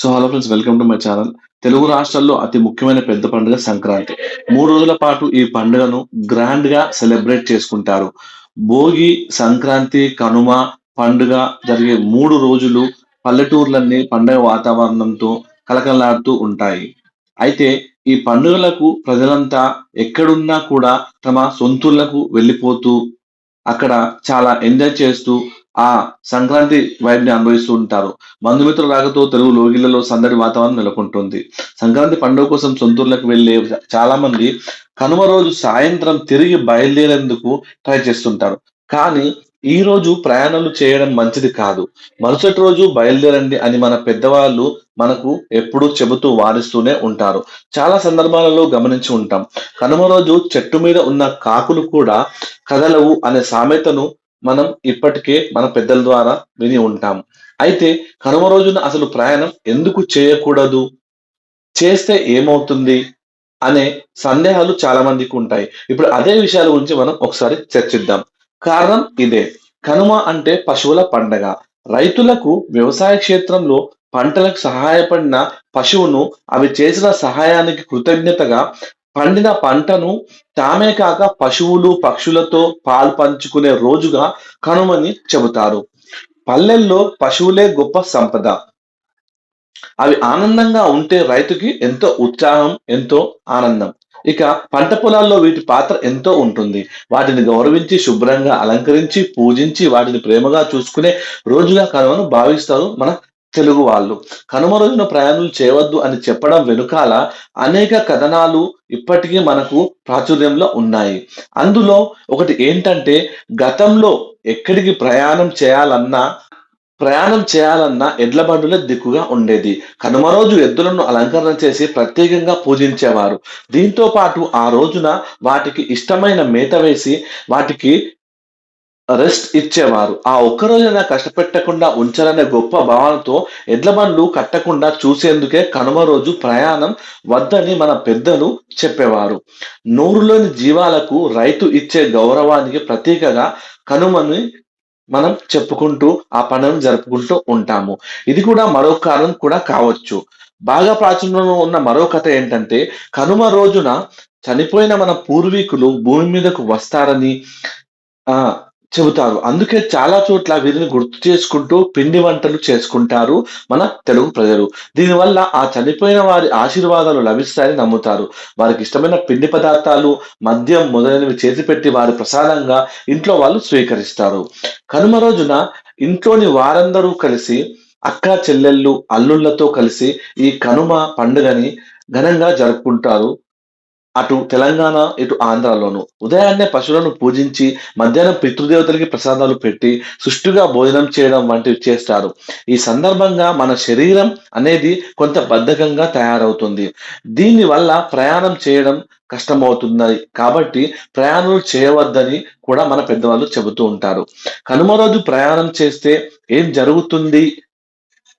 So hello friends welcome to my channel Telugu రాష్ట్రాల్లో అతి ముఖ్యమైన పెద్ద పండుగ సంక్రాంతి. మూడు రోజుల పాటు ఈ పండుగను గ్రాండ్గా సెలబ్రేట్ చేసుకుంటారు. భోగి సంక్రాంతి కనుమ పండుగ జరిగే మూడు రోజులు పల్లెటూర్లన్నీ పండుగ వాతావరణంతో కలకలాడుతూ ఉంటాయి. అయితే ఈ పండుగలకు ప్రజలంతా ఎక్కడున్నా కూడా తమ సొంతులకు వెళ్ళిపోతూ అక్కడ చాలా ఎంజాయ్ చేస్తూ ఆ సంక్రాంతి వైబ్ని అనుభవిస్తూ ఉంటారు. బంధుమిత్రుల రాకతో తెలుగు లోగిళ్ళలో సందడి వాతావరణం నెలకొంటుంది. సంక్రాంతి పండుగ కోసం సొంతూర్లకు వెళ్ళే చాలా మంది కనుమ రోజు సాయంత్రం తిరిగి బయలుదేరేందుకు ట్రై చేస్తుంటారు. కానీ ఈ రోజు ప్రయాణాలు చేయడం మంచిది కాదు. మరుసటి రోజు బయలుదేరండి అని మన పెద్దవాళ్ళు మనకు ఎప్పుడూ చెబుతూ వారిస్తూనే ఉంటారు. చాలా సందర్భాలలో గమనించి ఉంటాం. కనుమ రోజు చెట్టు మీద ఉన్న కాకులు కూడా కదలవు అనే సామెతను మనం ఇప్పటికే మన పెద్దల ద్వారా విని ఉంటాం. అయితే కనుమ రోజున అసలు ప్రయాణం ఎందుకు చేయకూడదు? చేస్తే ఏమవుతుంది? అనే సందేహాలు చాలా మందికి ఉంటాయి. ఇప్పుడు అదే విషయాల గురించి మనం ఒకసారి చర్చిద్దాం. కారణం ఇదే. కనుమ అంటే పశువుల పండగ. రైతులకు వ్యవసాయ క్షేత్రంలో పంటలకు సహాయపడిన పశువును అవి చేసిన సహాయానికి కృతజ్ఞతగా పండిన పంటను తామే కాక పశువులు పక్షులతో పాలు పంచుకునే రోజుగా కనుమని చెబుతారు. పల్లెల్లో పశువులే గొప్ప సంపద. అవి ఆనందంగా ఉంటే రైతుకి ఎంతో ఉత్సాహం ఎంతో ఆనందం. ఇక పంట పొలాల్లో వీటి పాత్ర ఎంతో ఉంటుంది. వాటిని గౌరవించి శుభ్రంగా అలంకరించి పూజించి వాటిని ప్రేమగా చూసుకునే రోజుగా కనుమను భావిస్తారు మన తెలుగు వాళ్ళు. కనుమ రోజున ప్రయాణం చేయవద్దు అని చెప్పడం వెనుకాల అనేక కథనాలు ఇప్పటికీ మనకు ప్రాచుర్యంలో ఉన్నాయి. అందులో ఒకటి ఏంటంటే గతంలో ఎక్కడికి ప్రయాణం చేయాలన్నా ప్రయాణం చేయాలన్న ఎడ్ల బండులే దిక్కుగా ఉండేది. కనుమ రోజు ఎద్దులను అలంకరణ చేసి ప్రత్యేకంగా పూజించేవారు. దీంతో పాటు ఆ రోజున వాటికి ఇష్టమైన మేత వేసి వాటికి రెస్ట్ ఇచ్చేవారు. ఆ ఒక్కరోజైనా కష్టపెట్టకుండా ఉంచాలనే గొప్ప భావనతో ఎడ్ల బండ్లు కట్టకుండా చూసేందుకే కనుమ రోజు ప్రయాణం వద్దని మన పెద్దలు చెప్పేవారు. నూరులోని జీవాలకు రైతు ఇచ్చే గౌరవానికి ప్రతీకగా కనుమని మనం చెప్పుకుంటూ ఆ పనులను జరుపుకుంటూ ఉంటాము. ఇది కూడా మరో కారణం కూడా కావచ్చు. బాగా ప్రాచుర్యంలో ఉన్న మరో కథ ఏంటంటే కనుమ రోజున చనిపోయిన మన పూర్వీకులు భూమి మీదకు వస్తారని ఆ చెబుతారు. అందుకే చాలా చోట్ల వీరిని గుర్తు చేసుకుంటూ పిండి వంటలు చేసుకుంటారు మన తెలుగు ప్రజలు. దీనివల్ల ఆ చనిపోయిన వారి ఆశీర్వాదాలు లభిస్తాయని నమ్ముతారు. వారికి ఇష్టమైన పిండి పదార్థాలు మద్యం మొదలైనవి చేసి పెట్టి వారి ప్రసాదంగా ఇంట్లో వాళ్ళు స్వీకరిస్తారు. కనుమ రోజున ఇంట్లోని వారందరూ కలిసి అక్క చెల్లెళ్ళు అల్లుళ్ళతో కలిసి ఈ కనుమ పండుగని ఘనంగా జరుపుకుంటారు. అటు తెలంగాణ ఇటు ఆంధ్రాలోను. ఉదయాన్నే పశువులను పూజించి మధ్యాహ్నం పితృదేవతలకి ప్రసాదాలు పెట్టి సుష్టిగా భోజనం చేయడం వంటివి చేస్తారు. ఈ సందర్భంగా మన శరీరం అనేది కొంత బద్ధకంగా తయారవుతుంది. దీని వల్ల ప్రయాణం చేయడం కష్టమవుతుంది కాబట్టి ప్రయాణాలు చేయవద్దని కూడా మన పెద్దవాళ్ళు చెబుతూ ఉంటారు. కనుమ రోజు ప్రయాణం చేస్తే ఏం జరుగుతుంది?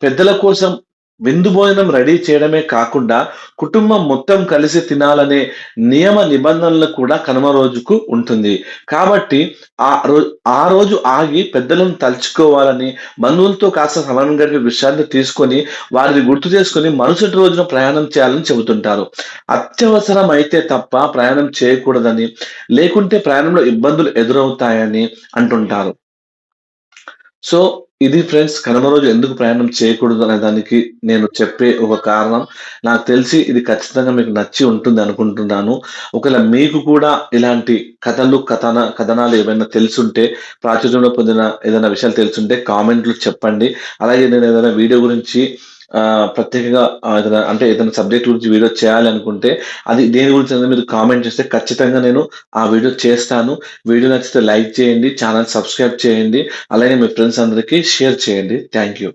పెద్దల కోసం విందు భోజనం రెడీ చేయడమే కాకుండా కుటుంబం మొత్తం కలిసి తినాలనే నియమ నిబంధనలు కూడా కనుమ రోజుకు ఉంటుంది. కాబట్టి ఆ రోజు ఆ రోజు ఆగి పెద్దలను తలుచుకోవాలని బంధువులతో కాస్త సమయం గడిపి విషయాన్ని తీసుకొని వారిని గుర్తు చేసుకొని మరుసటి రోజున ప్రయాణం చేయాలని చెబుతుంటారు. అత్యవసరం అయితే తప్ప ప్రయాణం చేయకూడదని లేకుంటే ప్రయాణంలో ఇబ్బందులు ఎదురవుతాయని అంటుంటారు. సో ఇది ఫ్రెండ్స్ కనుమ రోజు ఎందుకు ప్రయాణం చేయకూడదు అనే దానికి నేను చెప్పే ఒక కారణం. నాకు తెలిసి ఇది ఖచ్చితంగా మీకు నచ్చి ఉంటుంది అనుకుంటున్నాను. ఒకవేళ మీకు కూడా ఇలాంటి కథలు కథన కథనాలు ఏమైనా తెలుసుంటే ప్రాచుర్యంలో పొందిన ఏదైనా విషయాలు తెలుసుంటే కామెంట్లు చెప్పండి. అలాగే నేను ఏదైనా వీడియో గురించి ప్రత్యేకంగా ఏదైనా అంటే ఏదైనా సబ్జెక్ట్ గురించి వీడియో చేయాలనుకుంటే అది దేని గురించి అనేది మీరు కామెంట్ చేస్తే ఖచ్చితంగా నేను ఆ వీడియో చేస్తాను. వీడియో నచ్చితే లైక్ చేయండి ఛానల్ సబ్స్క్రైబ్ చేయండి. అలాగే మీ ఫ్రెండ్స్ అందరికీ షేర్ చేయండి. Thank you